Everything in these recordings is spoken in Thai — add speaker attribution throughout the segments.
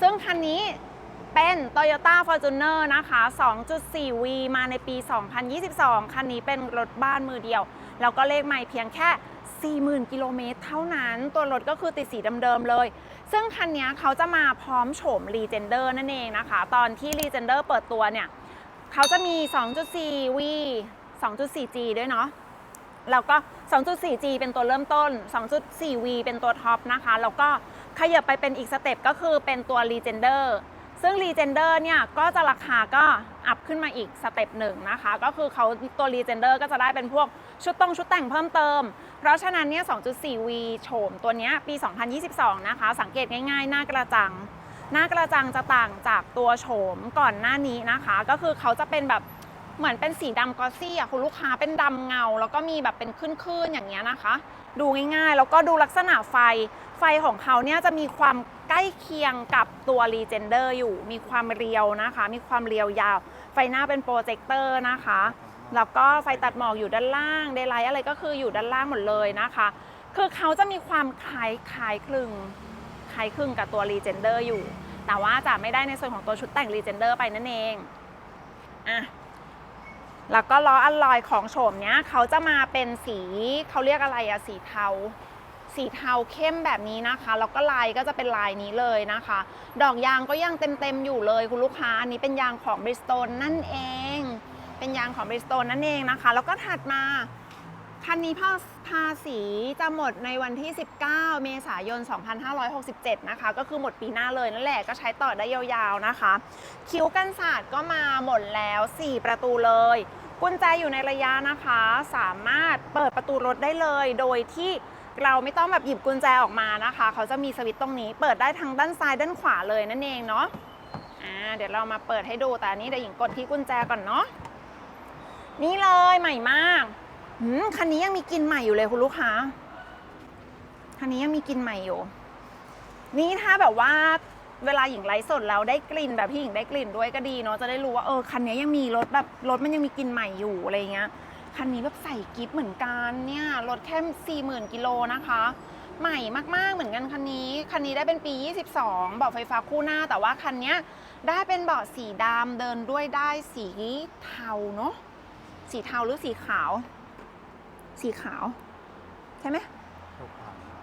Speaker 1: ซึ่งคันนี้เป็น Toyota Fortuner นะคะ 2.4V มาในปี 2022 คันนี้เป็นรถบ้านมือเดียว แล้วก็เลขใหม่เพียงแค่ 40,000 กิโลเมตรเท่านั้น ตัวรถก็คือติดสีเดิมๆเลย ซึ่งคันนี้เขาจะมาพร้อมโฉม Legender นั่นเองนะคะ ตอนที่ Legender เปิดตัวเนี่ย เขาจะมี 2.4V 2.4G ด้วยเนาะแล้วก็ 2.4G เป็นตัวเริ่มต้น 2.4V เป็นตัวท็อปนะคะ แล้วก็ ขยับไปเป็นอีกสเต็ปก็คือเป็นตัว Legender ซึ่ง Legender เนี่ยก็จะราคาก็อัพขึ้นมาอีกสเต็ปหนึ่งนะคะ ก็คือเขาตัว Legender ก็จะได้เป็นพวกชุดตรงชุดแต่งเพิ่มเติม เพราะฉะนั้นเนี่ย 2.4V โฉมตัวนี้ปี 2022 นะคะ สังเกตง่ายๆ หน้ากระจัง หน้ากระจังจะต่างจากตัวโฉมก่อนหน้านี้นะคะ ก็คือเขาจะเป็นแบบ เหมือนเป็นสีดำกอซี่อะคุณลูกค้าเป็นดำเงา แล้วก็มีแบบเป็นคลื่นๆอย่างเงี้ยนะคะ ดูง่ายๆ แล้วก็ดูลักษณะไฟ ไฟของเขาเนี่ยจะมีความใกล้เคียงกับตัว Legender อยู่ มีความเรียวนะคะ มีความเรียวยาว ไฟหน้าเป็นโปรเจคเตอร์นะคะ แล้วก็ไฟตัดหมอกอยู่ด้านล่างเด y l ไลท์อะไรก็คืออยู่ด้านล่างหมดเลยนะคะ คือเขาจะมีความคล้ายคล้ายคลึงคล้ายคลึงกับตัว Legender อยู่ แต่ว่าจะไม่ได้ในส่วนของตัวชุดแต่ง Legender ไปนั่นเองอะ แล้วก็ล้ออัลลอยของโฉมเนี้ยเขาจะมาเป็นสีเขาเรียกอะไรอะสีเทา สีเทาเข้มแบบนี้นะคะ แล้วก็ลายก็จะเป็นลายนี้เลยนะคะ ดอกยางก็ยังเต็มๆอยู่เลยคุณลูกค้า อันนี้เป็นยางของบริสตนนั่นเอง เป็นยางของบริสตนนั่นเองนะคะ แล้วก็ถัดมา คันนี้ภาภาษีจะหมดในวันที่ 19 เมษายน 2567 นะคะ ก็คือหมดปีหน้าเลยนั่นแหละก็ใช้ต่อได้ยาวๆนะคะ คิ้วกันศาสตร์ก็มาหมดแล้ว 4 ประตูเลย กุญแจอยู่ในระยะนะคะ สามารถเปิดประตูรถได้เลย โดยที่เราไม่ต้องแบบหยิบกุญแจออกมานะคะ เขาจะมีสวิตช์ตรงนี้ เปิดได้ทั้งด้านซ้ายด้านขวาเลยนั่นเองเนาะอ่าเดี๋ยวเรามาเปิดให้ดูแต่นี้เดี๋ยวหญิงกดที่กุญแจก่อนเนาะนี่เลยใหม่มาก คันนี้ยังมีกลินใหม่อยู่เลยคุณลูกค้า คันนี้ยังมีกลินใหม่อยู่ นี่ถ้าแบบว่าเวลาหญิงไลฟ์สดแล้วได้กลิ่นแบบที่หญิงได้กลิ่นด้วยก็ดีเนาะจะได้รู้ว่าเออคันนี้ยังมีรถแบบรถมันยังมีกลิ่นใหม่อยู่อะไรเงี้ยคันนี้แบบใส่กิฟต์เหมือนกันเนี่ยรถแค่สี่หมื่นกิโลนะคะ ใหม่มากๆเหมือนกันคันนี้คันนี้ได้เป็นปี 22 เบาะไฟฟ้าคู่หน้า แต่ว่าคันเนี้ยได้เป็นเบาะสีดำเดินด้วยได้สีเทาเนาะสีเทาหรือสีขาว สีขาว ใช่ไหม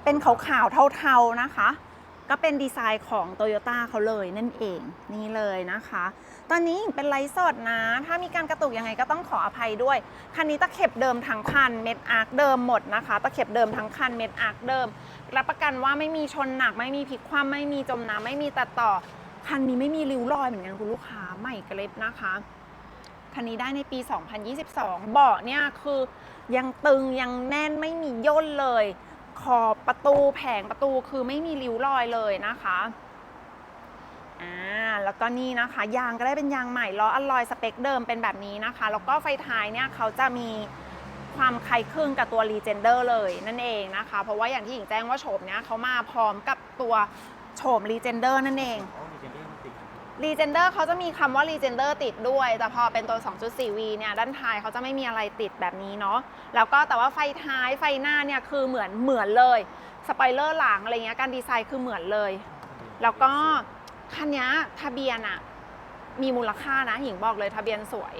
Speaker 1: เป็นขาวๆเทาๆนะคะ ก็เป็นดีไซน์ของ t o y ยต้เขาเลยนั่นเองนี่เลยนะคะ ตอนนี้เป็นไลฟ์สดนะ ถ้ามีการกระตุกยังไงก็ต้องขออภัยด้วย คันนี้ตะเข็บเดิมทั้งคันเม็ดอาร์คเดิมหมดนะคะตะเข็บเดิมทั้งคันเม็ดอาร์คเดิม รับประกันว่าไม่มีชนหนัก ไม่มีพลิกคว่ำไม่มีจมน้ำไม่มีตัดต่อคันนี้ไม่มีริ้วรอยเหมือนกันคุณลูกค้าใหม่เกล็บนะคะ คันนี้ได้ในปี 2022 เบาะเนี่ยคือยังตึงยังแน่นไม่มีย่นเลย ขอบประตูแผงประตูคือไม่มีริ้วรอยเลยนะคะอ่าแล้วก็นี่นะคะ ยางก็ได้เป็นยางใหม่ล้ออัลลอยสเปคเดิมเป็นแบบนี้นะคะ แล้วก็ไฟท้ายเนี่ยเขาจะมีความคล้ายคลึงกับตัว Legender เลยนั่นเองนะคะ เพราะว่าอย่างที่หญิงแจ้งว่าโฉมเนี้ยเขามาพร้อมกับตัวโฉม Legender นั่นเอง Legender เขาจะมีคำว่า Legender ติดด้วย แต่พอเป็นตัว 2.4V เนี่ยด้านท้ายเขาจะไม่มีอะไรติดแบบนี้เนาะแล้วก็แต่ว่าไฟท้ายไฟหน้าเนี่ยคือเหมือนเหมือนเลยสปอยเลอร์หลังอะไรเงี้ยการดีไซน์คือเหมือนเลย แล้วก็คันเนี้ยทะเบียนอะมีมูลค่านะหญิงบอกเลยทะเบียนสวย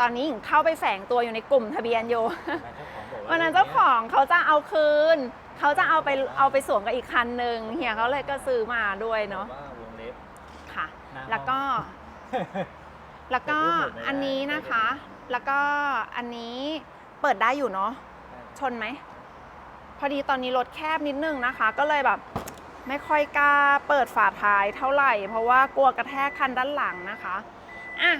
Speaker 1: ตอนนี้หญิงเข้าไปแฝงตัวอยู่ในกลุ่มทะเบียนอยู่วันนั้นเจ้าของเขาจะเอาคืน เขาจะเอาไปเอาไปสวมกับอีกคันหนึ่งเฮียเขาเลยก็ซื้อมาด้วยเนาะ
Speaker 2: ว่าวงเล็บ
Speaker 1: ค่ะ
Speaker 2: หน้าห้อง
Speaker 1: แล้วก็ แล้วก็
Speaker 2: แต่พูดหมดไม่ได้
Speaker 1: อันนี้นะคะ แล้วก็อันนี้เปิดได้อยู่เนาะ ชนไหม พอดีตอนนี้รถแคบนิดนึงนะคะ ก็เลยแบบ ไม่ค่อยกล้าเปิดฝาท้ายเท่าไหร่ เพราะว่ากลัวกระแทกคันด้านหลังนะคะอะ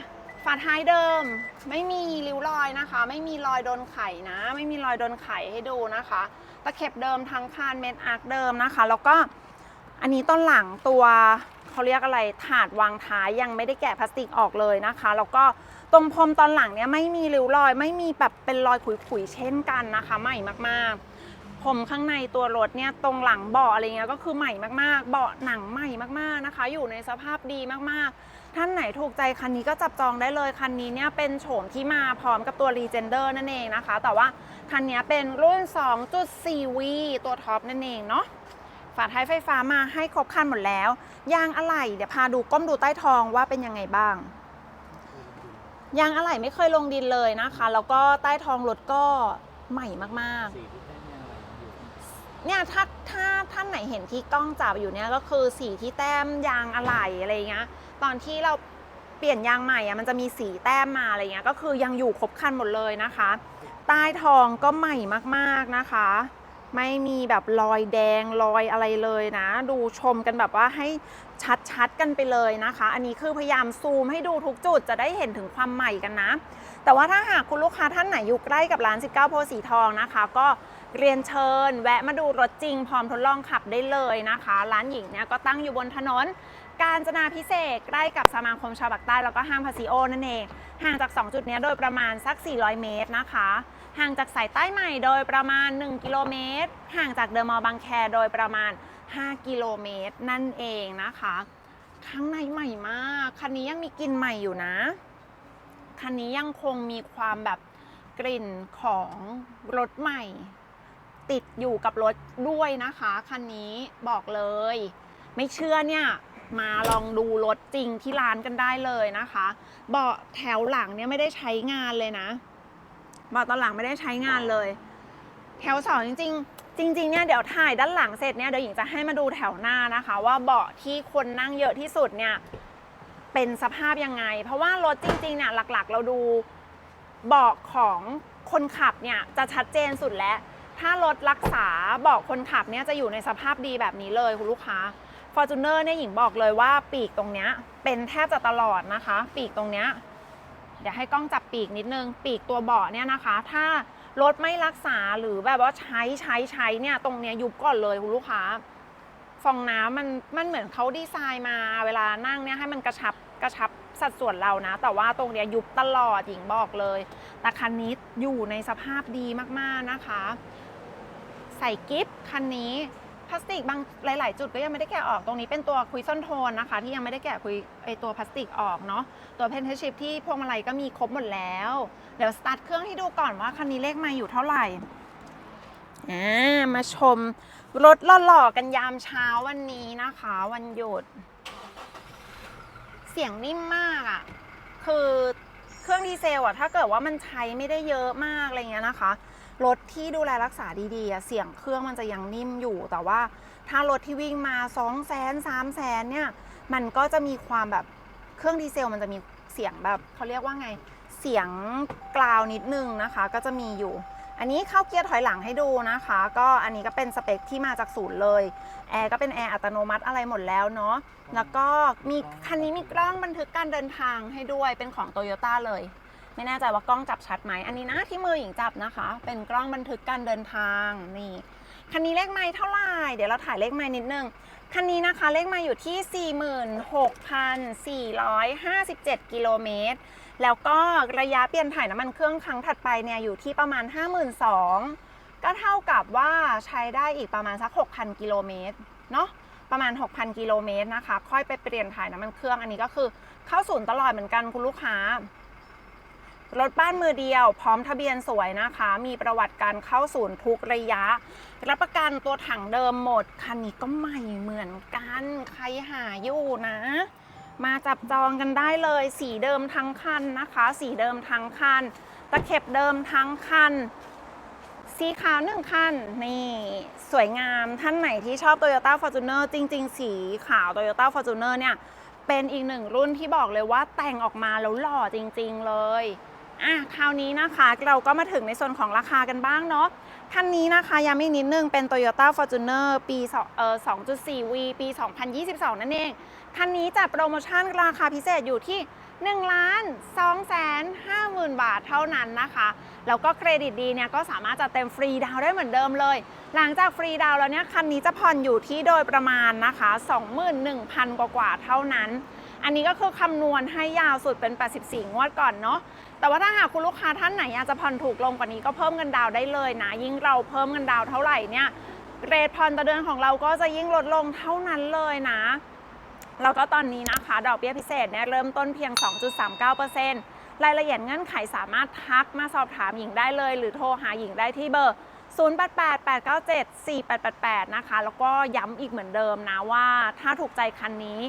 Speaker 1: ฝาท้ายเดิม ไม่มีริ้วรอยนะคะ ไม่มีรอยโดนไขนะ ไม่มีรอยโดนไขให้ดูนะคะ ตะเข็บเดิมทั้งคานเม็ดอาร์คเดิมนะคะ แล้วก็อันนี้ต้นหลังตัว เขาเรียกอะไรถาดวางท้ายยังไม่ได้แกะพลาสติกออกเลยนะคะ แล้วก็ตรงพรมตอนหลังเนี่ยไม่มีริ้วรอย ไม่มีแบบเป็นรอยขุยๆเช่นกันนะคะใหม่มากๆผมข้างในตัวรถเนี่ยตรงหลังเบาะอะไรเงี้ยก็คือใหม่มากๆ เบาะหนังใหม่มากๆนะคะ อยู่ในสภาพดีมากๆ ท่านไหนถูกใจคันนี้ก็จับจองได้เลยคันนี้เนี่ยเป็นโฉมที่มาพร้อมกับตัว Legender นั่นเองนะคะ แต่ว่าคันนี้เป็นรุ่น 2.4V ตัวท็อปนั่นเองเนาะ ฝาท้ายไฟฟ้ามาให้ครบคันหมดแล้ว ยางอะไหล่เดี๋ยวพาดูก้มดูใต้ท้องว่าเป็นยังไงบ้าง ยางอะไหล่ไม่เคยลงดินเลยนะคะ แล้วก็ใต้ท้องรถก็ใหม่มากๆ
Speaker 2: เนี่ยอะไรอยู่
Speaker 1: เนี่ยถ้าถ้าท่านไหนเห็นที่กล้องจับอยู่เนี่ยก็คือสีที่แต้มยางอะไหล่อะไรเงี้ยตอนที่เราเปลี่ยนยางใหม่อะมันจะมีสีแต้มมาอะไรเงี้ยก็คือยังอยู่ครบคันหมดเลยนะคะ ใต้ทองก็ใหม่มากๆนะคะ ไม่มีแบบรอยแดงรอยอะไรเลยนะ ดูชมกันแบบว่าให้ชัดๆกันไปเลยนะคะ อันนี้คือพยายามซูมให้ดูทุกจุดจะได้เห็นถึงความใหม่กันนะ แต่ว่าถ้าหากคุณลูกค้าท่านไหนอยู่ใกล้กับร้าน 19 โพสีทองนะคะ ก็เรียนเชิญ แวะมาดูรถจริงพร้อมทดลองขับได้เลยนะคะ ร้านหญิงเนี่ยก็ตั้งอยู่บนถนนกาญจนาพิเศษใกล้กับสมาคมชาวปากใต้แล้วก็ห้างพาซิโอนั่นเองห่างจาก 2 จุดนี้โดยประมาณสัก 400 เมตรนะคะ ห่างจากสายใต้ใหม่โดยประมาณ 1 กิโลเมตร ห่างจากเดอะมอลล์บางแคโดยประมาณ 5 กิโลเมตร นั่นเองนะคะข้างในใหม่มาก คันนี้ยังมีกลิ่นใหม่อยู่นะ คันนี้ยังคงมีความแบบกลิ่นของรถใหม่ ติดอยู่กับรถด้วยนะคะ คันนี้บอกเลย ไม่เชื่อเนี่ยมาลองดูรถจริงที่ร้านกันได้เลยนะคะ เบาะแถวหลังเนี่ยไม่ได้ใช้งานเลยนะ เบาตอนหลังไม่ได้ใช้งานเลย แถวสองจริง ๆ จริงๆเนี่ยเดี๋ยวถ่ายด้านหลังเสร็จเนี่ยเดี๋ยวหญิงจะให้มาดูแถวหน้านะคะ ว่าเบาะที่คนนั่งเยอะที่สุดเนี่ยเป็นสภาพยังไง เพราะว่ารถจริงๆเนี่ยหลักๆ เราดูเบาะของคนขับเนี่ยจะชัดเจนสุดแล้ว ถ้ารถรักษาเบาะคนขับเนี่ยจะอยู่ในสภาพดีแบบนี้เลยคุณลูกค้า f o r t u n e r เนี่ยหญิงบอกเลยว่าปีกตรงเนี้ยเป็นแทบจะตลอดนะคะ ปีกตรงเนี้ย เดี๋ยวให้กล้องจับปีกนิดนึง ปีกตัวเบาะเนี่ยนะคะ ถ้ารถไม่รักษาหรือแบบว่าใช้ใช้ใช้เนี่ยตรงเนี้ยยุบก่อนเลยคุณลูกค้า ฟองน้ำมันมันเหมือนเขาดีไซน์มาเวลานั่งเนี่ยให้มันกระชับกระชับสัดส่วนเรานะ แต่ว่าตรงเนี้ยยุบตลอดหญิงบอกเลย แต่คันนี้อยู่ในสภาพดีมากๆนะคะ ใส่กิฟต์คันนี้ พลาสติกบางหลาย ๆ จุดก็ยังไม่ได้แกะออกตรงนี้เป็นตัวคุยซ่อนโทนนะคะ ที่ยังไม่ได้แกะคุยไอตัวพลาสติกออกเนาะตัวเพนเทชิพที่พวงมาลัยก็มีครบหมดแล้วเดี๋ยวสตาร์ทเครื่องให้ดูก่อนว่าคันนี้เลขมาอยู่เท่าไหร่อ่ามาชมรถหล่อๆกันยามเช้าวันนี้นะคะ วันหยุด เสียงนิ่มมากอะ่ะคือเครื่องดีเซลอะ่ะถ้าเกิดว่ามันใช้ไม่ได้เยอะมากอะไรเงี้ยนะคะ รถที่ดูแลรักษาดีๆอะเสียงเครื่องมันจะยังนิ่มอยู่ แต่ว่าถ้ารถที่วิ่งมา 2 0 0 0 0 0 3 0 0 0 0 เนี่ย มันก็จะมีความแบบเครื่องดีเซลมันจะมีเสียงแบบเขาเรียกว่าไง เสียงกราวนิดนึงนะคะ ก็จะมีอยู่ อันนี้เข้าเกียร์ถอยหลังให้ดูนะคะ ก็อันนี้ก็เป็นสเปคที่มาจากศูนย์เลย แอร์ก็เป็นแอร์อัตโนมัติอะไรหมดแล้วเนาะ แล้วก็มีคันนี้มีกล้องบันทึกการเดินทางให้ด้วย เป็นของโตโยต้าเลย ไม่แน่ใจว่ากล้องจับชัดไหม อันนี้นะที่มือหญิงจับนะคะ เป็นกล้องบันทึกการเดินทางนี่คันนี้เลขไม้เท่าไหร่เดี๋ยวเราถ่ายเลขไม้นิดนึงคันนี้นะคะเลขไม้อยู่ที่ 46,457 กิโลเมตรแล้วก็ระยะเปลี่ยนถ่ายน้ำมันเครื่องครั้งถัดไปเนี่ยอยู่ที่ประมาณ 52,000ก็เท่ากับว่าใช้ได้อีกประมาณสัก 6,000 กิโลเมตรเนาะประมาณ 6,000 กิโลเมตรนะคะ ค่อยไปเปลี่ยนถ่ายน้ำมันเครื่องอันนี้ก็คือเข้าศูนย์ตลอดเหมือนกันคุณลูกค้า รถบ้านมือเดียว พร้อมทะเบียนสวยนะคะ มีประวัติการเข้าศูนย์ทุกระยะ รับประกันตัวถังเดิมหมด คันนี้ก็ใหม่เหมือนกัน ใครหาอยู่นะ มาจับจองกันได้เลย สีเดิมทั้งคันนะคะ สีเดิมทั้งคัน ตะเข็บเดิมทั้งคัน สีขาวหนึ่งคัน นี่ สวยงามท่านไหนที่ชอบ Toyota Fortuner จริง ๆ สีขาว Toyota Fortuner เนี่ย เป็นอีกหนึ่งรุ่นที่บอกเลยว่าแต่งออกมาแล้วหล่อจริง ๆ เลย อะคราวนี้นะคะเราก็มาถึงในส่วนของราคากันบ้างเนาะคันนี้นะคะย้ำอีกนิดนึงเป็น Toyota Fortuner ปี2เอ่อ 2.4V ปี 2022 นั่นเอง คันนี้จัดโปรโมชั่นราคาพิเศษอยู่ที่1ล้าน2แสน5หมื่นบาทเท่านั้นนะคะ แล้วก็เครดิตดีเนี่ยก็สามารถจะเต็มฟรีดาวได้เหมือนเดิมเลย หลังจากฟรีดาวแล้วเนี่ยคันนี้จะผ่อนอยู่ที่โดยประมาณนะคะ 21,000 กว่ากว่าเท่านั้น อันนี้ก็คือคำนวณให้ยาวสุดเป็น 84 งวดก่อนเนาะ แต่ว่าถ้าหากคุณลูกค้าท่านไหนอยากจะผ่อนถูกลงกว่านี้ก็เพิ่มเงินดาวได้เลยนะ ยิ่งเราเพิ่มเงินดาวเท่าไหร่เนี่ย เรทผ่อนต่อเดือนของเราก็จะยิ่งลดลงเท่านั้นเลยนะ แล้วก็ตอนนี้นะคะ ดอกเบี้ยพิเศษเนี่ยเริ่มต้นเพียง 2.39%รายละเอียดเงื่อนไขสามารถทักมาสอบถามหญิงได้เลย หรือโทรหาหญิงได้ที่เบอร์ 0888974888 นะคะ แล้วก็ย้ำอีกเหมือนเดิมนะว่าถ้าถูกใจคันนี้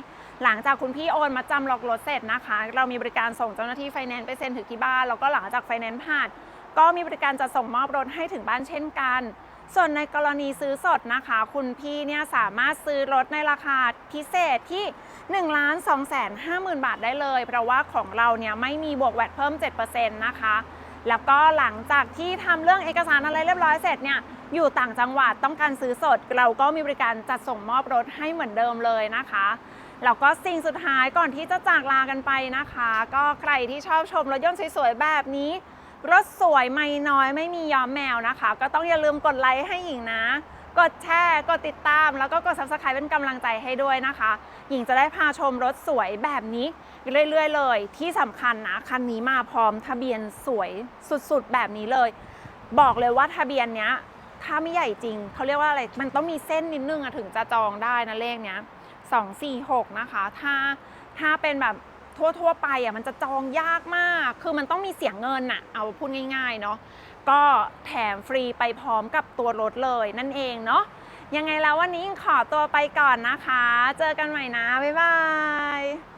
Speaker 1: หลังจากคุณพี่โอนมาจำล็อกรถเสร็จนะคะ เรามีบริการส่งเจ้าหน้าที่ไฟแนนซ์ไปเซ็นถึงที่บ้าน แล้วก็หลังจากไฟแนนซ์ผ่านก็มีบริการจะส่งมอบรถให้ถึงบ้านเช่นกัน ส่วนในกรณีซื้อสดนะคะ คุณพี่เนี่ยสามารถซื้อรถในราคาพิเศษที่1ล้าน2แสน5หมื่นบาทได้เลย เพราะว่าของเราเนี่ยไม่มีบวกแวดเพิ่ม 7%นะคะ แล้วก็หลังจากที่ทำเรื่องเอกสารอะไรเรียบร้อยเสร็จเนี่ยอยู่ต่างจังหวัดต้องการซื้อสด เราก็มีบริการจัดส่งมอบรถให้เหมือนเดิมเลยนะคะแล้วก็สิ่งสุดท้ายก่อนที่จะจากลากันไปนะคะ ก็ใครที่ชอบชมรถยนต์สวยๆแบบนี้ รถสวยไม่น้อยไม่มียอมแมวนะคะ ก็ต้องอย่าลืมกดไลค์ให้หญิงนะ กดแชร์ กดติดตาม แล้วก็กด subscribe เป็นกำลังใจให้ด้วยนะคะ หญิงจะได้พาชมรถสวยแบบนี้เรื่อยๆเลย ที่สำคัญนะคันนี้มาพร้อมทะเบียนสวยสุดๆ แบบนี้เลย บอกเลยว่าทะเบียนเนี้ยถ้าไม่ใหญ่จริง เขาเรียกว่าอะไร มันต้องมีเส้นนิดนึงอะถึงจะจองได้นะเลขเนี้ย246นะคะ ถ้าถ้าเป็นแบบทั่วๆ ไปอะมันจะจองยากมาก คือมันต้องมีเสียงเงินอะเอาพูดง่ายๆเนาะ ก็แถมฟรีไปพร้อมกับตัวรถเลยนั่นเองเนาะยังไงแล้ววันนี้ขอตัวไปก่อนนะคะ เจอกันใหม่นะ บ๊ายบาย